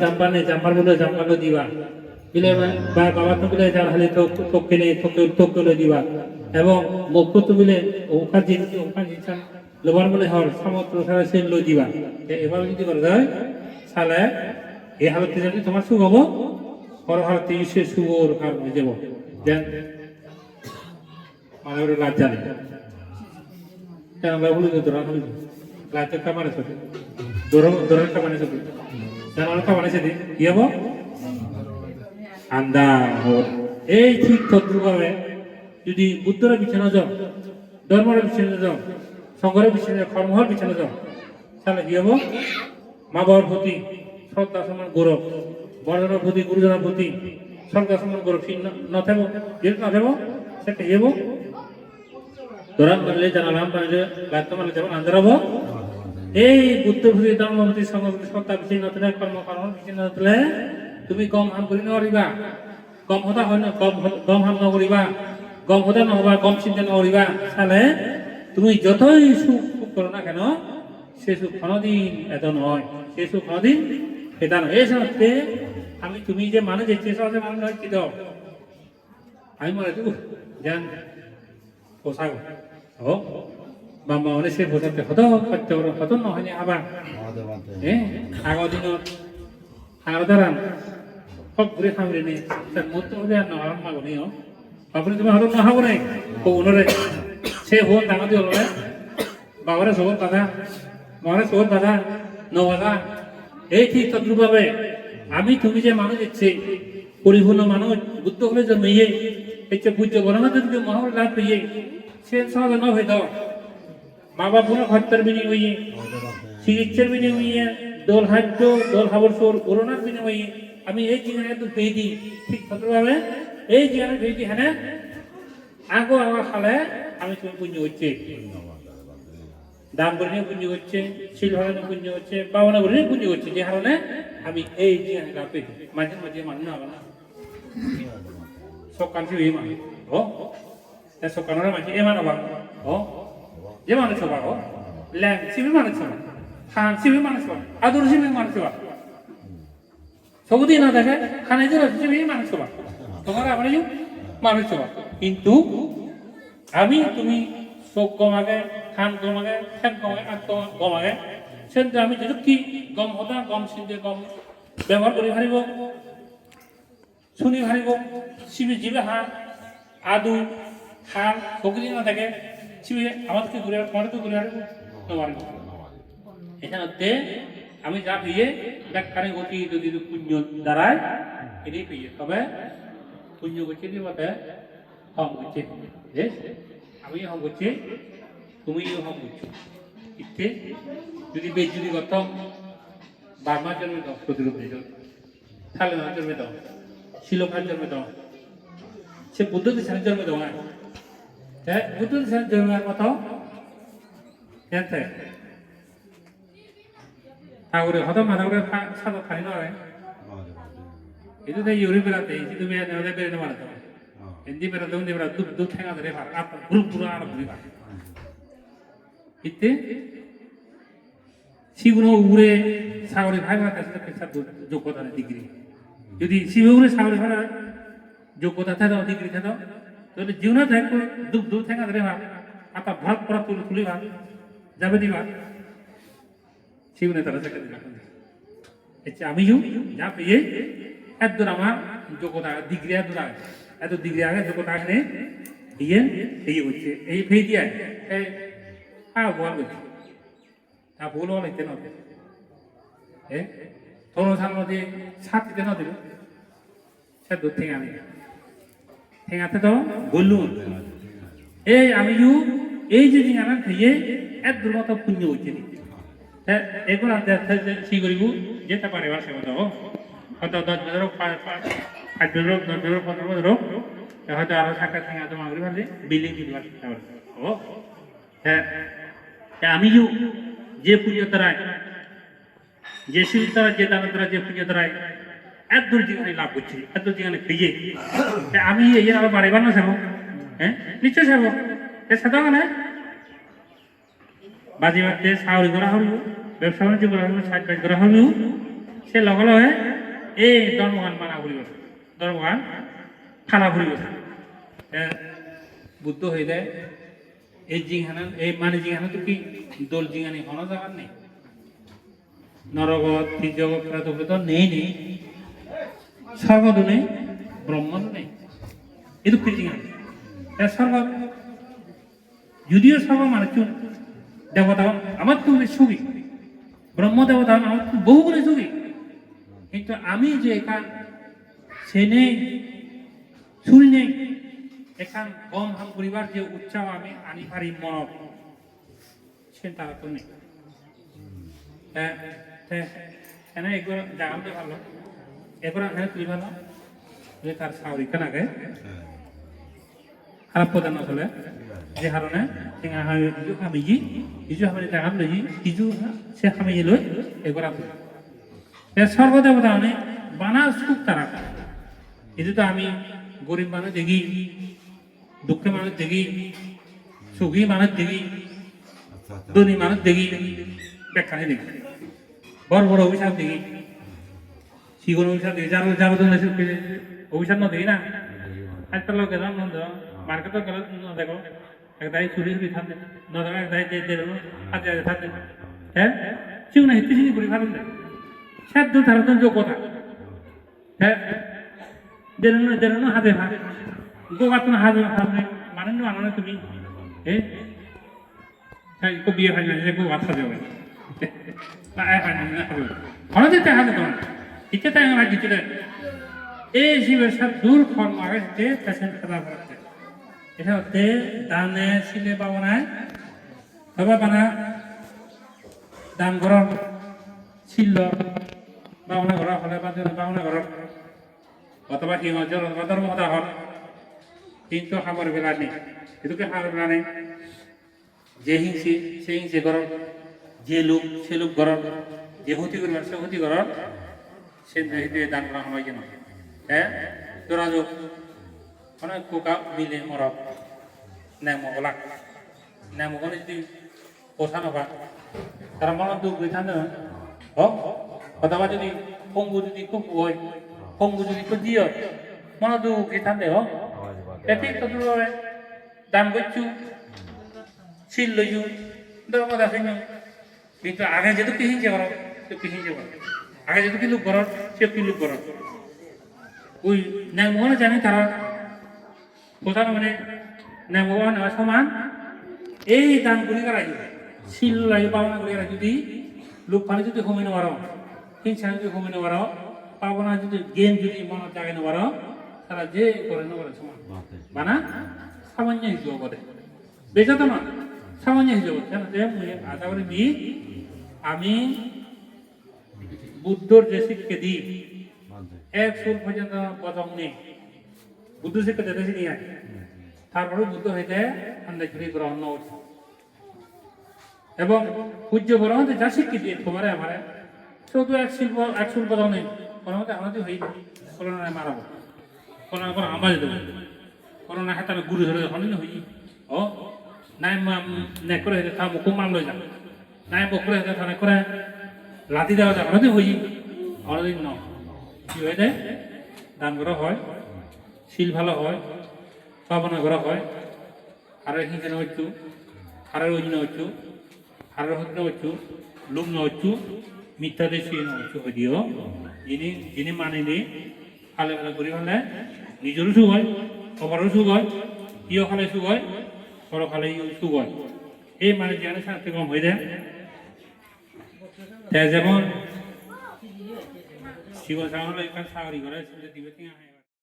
জাম্পানে jumper বলে জাম্পালো দিবা। বিলে বাবা তো বিলে যার নেই তোকে তোকে দিবা। এবং মুক্ত তো বিলে ওখান জিনিস ওখান জিনিস লোবার বলে হর সমস্ত সে লো দিবা। এ- যদি করে দেয় সালে এই হালতে যদি তোমার সুখ হব। পর হালতে সে শুভ ওর কারণে দেবো দেন মানে ওর লাজ্জা নেই কেন আমরা ভুলে যেত রান হইল লাজ্জা কামারে ছোট দৌড়ের কামানে জানার কামানে সেদি কি হব? আন্দা এই ঠিক তদ্রুপভাবে যদি বুদ্ধর বিছানা যাও, ধর্মের বিছানা যাও, সংঘের বিছানা কর্মহর বিছানা যাও, তাহলে কি হব? মা বাবার প্রতি শ্রদ্ধা সমান গৌরব বড়জনের প্রতি, গুরুজনের প্রতি শ্রদ্ধা সমান গৌরব। ঠিক নথাব যেহেতু নথাব সেটা কি হব? তোরা মানলে জানালাম মানলে গায়ত্র মানলে যেমন আন্দারাবো এই বুদ্ধ ভূতি ধর্মভূতি সংগতি সত্তা বিচ্ছিন্ন নতলে কর্ম কর্ম বিচ্ছিন্ন তুমি গম হাম কৰি নকৰিবা। গম হতা হয় ন, গম গম হাম নকৰিবা। গম হতা নহবা, গম চিন্তা নকৰিবা। চালে তুমি যতই সুখ সুখ করো না কেন, সে সুখ কোনোদিন এত নয় সে সুখ কোনোদিন এটা নয় এই সত্ত্বে আমি তুমি যে মানুষ যে সহজে মানুষ হয় কি দাও আমি মনে জান পোশাক ও বাম্মা অনেক সে পোশাকতে হত করতে পারো হত নহয়নি? আবার এ আগৰ দিনত সাৰদাৰান সব ঘূৰি খামৰি নি তার মতো হলে আর নহারাম মাগনি ও বাপরে তুমি হরম নহাবো নাই কোনরে সে হন ডাঙর দিয়ে হলে বাবারে সবর দাদা মারে সবর দাদা নবাদা এই ঠিক তদ্রুপভাবে আমি তুমি যে মানুষ ইচ্ছে পরিপূর্ণ মানুষ বুদ্ধ হলে জন্মিয়ে হচ্ছে পূজ্য গণনা যদি মহাবর লাভ পেয়ে সে সহজে ন হয়ে দাও মা বাপুরা হত্যার বিনিময়ে, চিকিৎসার বিনিময়ে, দোল হাজ্য, দোল হাবর সোর করোনার বিনিময়ে আমি এই জীবনে একটু পেয়ে দিই ঠিক কতভাবে এই জীবনে পেয়ে দিই হ্যাঁ আগো আমার খালে আমি তুমি পুণ্য হচ্ছে দান করে পুণ্য হচ্ছে শিল হরণে পুণ্য হচ্ছে পাওনা করে পুণ্য হচ্ছে যে কারণে আমি এই জীবনে লাভ পেয়েছি। মাঝে মাঝে মানুষ না না। সকাল থেকে মানুষ ও সকাল মাঝে এ মানবা ও যে মানুষ হবা ও ল্যাং সিবি মানুষ হবা খান সিবি মানুষ হবা আদর সিবি মানুষ হবা সবুদিন না দেখে খানে যে সিবি মানুষ হবা তোমার আমার মানুষ হবা কিন্তু আমি তুমি চোখ গমাগে খান গমাগে ঠেক গমাগে আগ গমাগে সেন্তু আমি যদি কি গম হতা গম চিন্তে গম ব্যবহার কৰি হাৰিব শুনি হাৰিব চিবি জিবে হাঁহ আদু হাল সকলি না থাকে চিবি আমাদেরকে ঘুরে তোমাদেরকে ঘুরে নমারিব এখানে আমি যা পেয়ে ডাক্তারে অতি যদি পুণ্য দ্বারায় এটি পেয়ে। তবে পুণ্য করছে বলতে হম করছে আমি হম করছি তুমিও হম করছ ইচ্ছে যদি বেশ যদি করতাম বার্মার জন্মে দাও, প্রতিরূপ দিত থালেমার জন্মে দাও শিলকার জন্মে দাও। সে বুদ্ধ দেশের জন্মে দাও না হ্যাঁ বুদ্ধ দেশের জন্মের কথা জানতে তাহলে হয়তো মাথা করে সাদা খাই নয় itu dah yuri berarti itu biar nanti biar nama itu hindi berarti hindi berarti duk duk tengah dari par apa grup grup apa beri par itu সিগুলো উড়ে সাগরে ভাই ভাই কাছে পেশা যোগ্যতা ডিগ্রি যদি শিবে উড়ে সাগরে ভাড়া যোগ্যতা থাকে ডিগ্রি থাকে तर जीवनात आहे दुःख दूर सांगत रे बा आता भाग परत तुला तुली बा जाबे दे बा शिवने त्याला सगळं দিলা আমি ইউ যা পেয়ে একদূর আমার যোগ্যতা ডিগ্রিয়া দূর আগে, এত ডিগ্রি আগে যোগ্যতা আগে দিয়ে এই হচ্ছে এই ফেই দিয়ে আ বল হচ্ছে তা ভুল হল হইতে নদে এ ধর্মশাল নদী সাথীতে নদী সে দূর থেকে আমি ঠেঙাতে তো বললুন এই আমি ইউ এই যে জিনিস খেয়ে এক দুর্গত পুণ্য হচ্ছে এগুলো কি করিব? যেতে পারে সেবা দাও। হয়তো দশ বছর পাঁচ বছর দশ বছর পনেরো বছর হয়তো আরও সাক্ষাৎ ঠেঙা জমা করি পারলে বিল্ডিং দিতে ও। হ্যাঁ আমি ইউ যে পুজো তারায় যে শিল তারা যে দানা তারা যে পুজো তারায় এত দূর যেখানে লাভ করছে এত দূর যেখানে খুঁজে আমি এই আবার বাড়িবার না সেবক হ্যাঁ? নিশ্চয় সেবক এ সাদা মানে বাজি বাজতে সাউরি করা হলো ব্যবসা বাণিজ্য করা হলো সাজ কাজ করা হলো। সে লগে লগে এই ধর্মগান মানা ঘুরি গেছে ধর্মগান থানা ঘুরি এ, বুদ্ধ হয়ে যায় এই জিংহানা এই মানে জিংহানা তো কি? দোল জিঙানি হন যাবার নেই। নরগত ত্রিজগৎ প্রাতপ্রেত নেই নেই। സർവതുണേ ബ്രഹ്മതുണേ ഇത് കൃതിയാണ് সর্ব, যদিও সর্ব মানে মানুষজন দেবতা আমার তো সুখী ব্রহ্মদেবতা আমার তো বহু গুণে সুখী। কিন্তু আমি যে এখান সে নেই ছুরি নেই, এখান গম হাম করিবার যে উৎসাহ আমি আনি পারি মন সে তারা তো নেই। হ্যাঁ হ্যাঁ হ্যাঁ একবার জানতে ভালো এগুলো হ্যাঁ। সর্বদেবতা মানে বানা সুখ তারা এটা তো আমি গরিব মানুষ দেখি দুঃখী মানুষ দেখি সুখী মানুষ দেখি ধনী মানুষ দেখি ব্যাখ্যানে দেখি বড় বড় অভিশাপ দেখি। শিগন অভিশাপ দেখি যার যার অভিশাপ না দেখি না আজকাল লোক গেলাম নন্দ মার্কেটে গেলে দেখো একদাই চুরি চুরি থাকবে নদরা একদাই যে যে হাতে হাতে থাকবে হ্যাঁ সিগুনা হিতে সিনি করে ভালো সাধ্য তারা তো যোগ কথা হ্যাঁ দেন দেন হাতে হাত গোগাত না হাতে হাতে মানে না মানে তুমি হ্যাঁ হ্যাঁ বিয়ে হয় না গোগাত হাতে হবে না হয় না হবে যেতে হাতে তোমার তাই আমার দিতে এই জীবের সাথে দূর কর্ম আগে যে পেশেন্ট খেলা করতে এটা হচ্ছে দানে ঘর ছিল বাবনা ঘর হলে বা বাবনা ঘর। অথবা সিংহ জল অথবা ধর্মতা হল। কিন্তু খাবার বেলা নেই। এটুকে খাবার বেলা নেই। যে হিংসি, সে হিংসি ঘর যে লোক, সে লোক ঘর যে হতি করবার সে হতি ঘর সে দান করা হয় যেন হ্যাঁ যোগাযোগ অনেক কোকা মিলে মরক নেমগলাক নেমগলে যদি পোষা নবা, তারা মনত দুঃখ হয়ে থাকে হ অথবা যদি পঙ্গু যদি কুকু হয় পঙ্গু যদি তো দিয়ে মনত দুঃখ হয়ে থাকে হ এটি তো দূর দাম করছু শিল লইছু দেখেন কিন্তু আগে যেহেতু কি হিংসে করো সে কি করো আগে যেহেতু কি লোক করো সে কি লোক করো ওই ন্যায়মোহনে জানে তারা কোথাও মানে ন্যায়মোহন সমান। এই দানগুলি করাই শিল লাগে গুলি করাই যদি লোক পানি যদি কমে নেওয়ার হিংসা যদি কমে নেওয়ার পাবনা যদি জ্ঞান যদি মনত জাগে নেওয়ার তারা যে করে নেওয়ার সমান। মানা সামান্য হিসেবে করে বেচা তো না সামান্য হিসেবে কেন যে আশা করি আমি বুদ্ধর যে শিক্ষা দিই এক সুর পর্যন্ত প্রথম নেই। বুদ্ধ শিক্ষা যেতে নিয়ে আয় তারপরে বুদ্ধ হইতে আন্দাজ ঘুরে গ্রহণ উঠছে এবং পূজ্য মধ্যে যা শিক্ষা দিয়ে তোমারে আমারে শুধু এক শিল্প এক সুর প্রথম নেই। কোনো আমাদের হই করোনায় মারাবো করোনা করে আমাদের দেবো করোনা হাতে গুরু ধরে হনি হই ও নাই নে করে হইতে তা মুখ মাম লই যা। নাই মুখ করে হইতে থানে করে লাতি দেওয়া যায়, আমাদের হই। অনেকদিন ন। কি হয়ে যায়? দান করা হয়, শিল ভালো হয় পাবনা করা হয়। আর হিংসা হচ্ছু আর ওই হচ্ছু আর হত্যা হচ্ছু লুম হচ্ছু, মিথ্যা দেশি হচ্ছু হদিও যিনি যিনি মানেনি খালে খালে করি হলে নিজেরও সুখ হয় অপরও সুখ হয় ইও খালে সুখ হয় ইও সুখ হয়। এই মানে যেখানে স্বাস্থ্য কম হয়ে যায়। যেমন শিব সাগর এখানে সাগরি করে দিবে